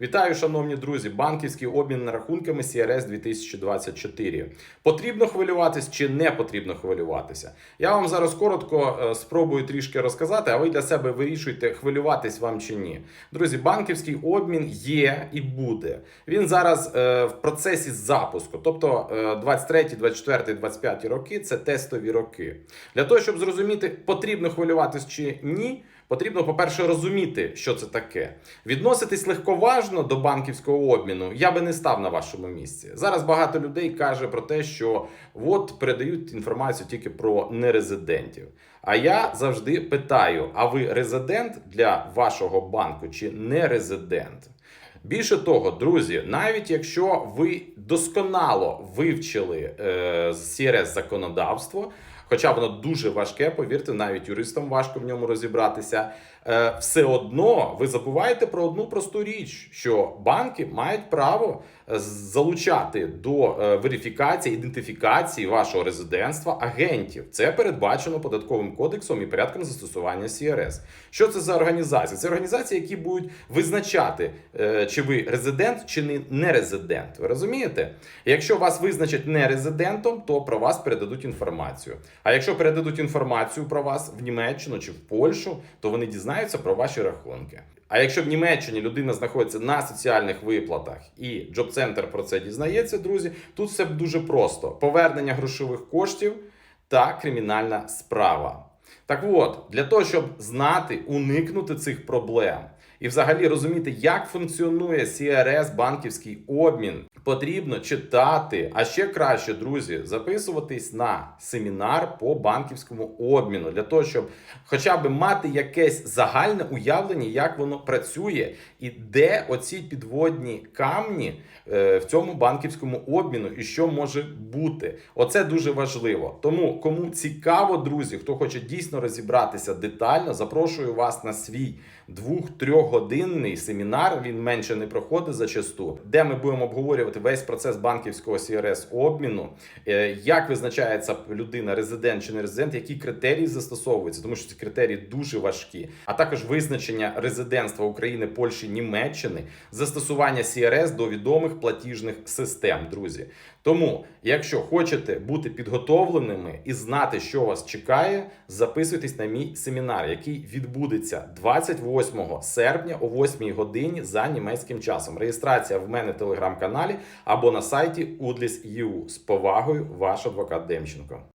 Вітаю, шановні друзі! Банківський обмін рахунками CRS 2024. Потрібно хвилюватись чи не потрібно хвилюватися? Я вам зараз коротко е, спробую трішки розказати, а ви для себе вирішуйте, хвилюватись вам чи ні. Друзі, банківський обмін є і буде. Він зараз е, в процесі запуску, тобто е, 23, 24, 25 роки це тестові роки. Для того, щоб зрозуміти, потрібно хвилюватись чи ні. Потрібно, по-перше, розуміти, що це таке. Відноситись легковажно до банківського обміну я би не став на вашому місці. Зараз багато людей каже про те, що от передають інформацію тільки про нерезидентів. А я завжди питаю: а ви резидент для вашого банку чи не резидент? Більше того, друзі, навіть якщо ви досконало вивчили е, CRS законодавство, хоча воно дуже важке, повірте, навіть юристам важко в ньому розібратися. е, Все одно ви забуваєте про одну просту річ, що банки мають право е, залучати до е, верифікації, ідентифікації вашого резидентства агентів. Це передбачено податковим кодексом і порядком застосування CRS. Що це за організації? Це організації, які будуть визначати, чи ви резидент чи не резидент. Ви розумієте? Якщо вас визначать не резидентом, то про вас передадуть інформацію. А якщо передадуть інформацію про вас в Німеччину чи в Польщу, то вони дізнаються про ваші рахунки. А якщо в Німеччині людина знаходиться на соціальних виплатах і Джоб-центр про це дізнається, друзі, тут все дуже просто: повернення грошових коштів та кримінальна справа. Так от, для того, щоб знати, уникнути цих проблем і взагалі розуміти, як функціонує CRS, банківський обмін, потрібно читати, а ще краще, друзі, записуватись на семінар по банківському обміну для того, щоб хоча б мати якесь загальне уявлення, як воно працює, і де оці підводні камні е, в цьому банківському обміну і що може бути. Оце дуже важливо. Тому кому цікаво, друзі, хто хоче дійсно розібратися детально, запрошую вас на свій двох-трьохгодинний семінар. Він менше не проходить зачасту, де ми будемо обговорювати весь процес банківського CRS обміну, е, як визначається людина, резидент чи не резидент, які критерії застосовуються, тому що ці критерії дуже важкі, а також визначення резидентства України, Польщі, Німеччини, застосування CRS до відомих платіжних систем, друзі. Тому, якщо хочете бути підготовленими і знати, що вас чекає, записуйтесь на мій семінар, який відбудеться 28 серпня о 8 годині за німецьким часом. Реєстрація в мене в телеграм-каналі або на сайті Udlis.eu. З повагою, ваш адвокат Демченко.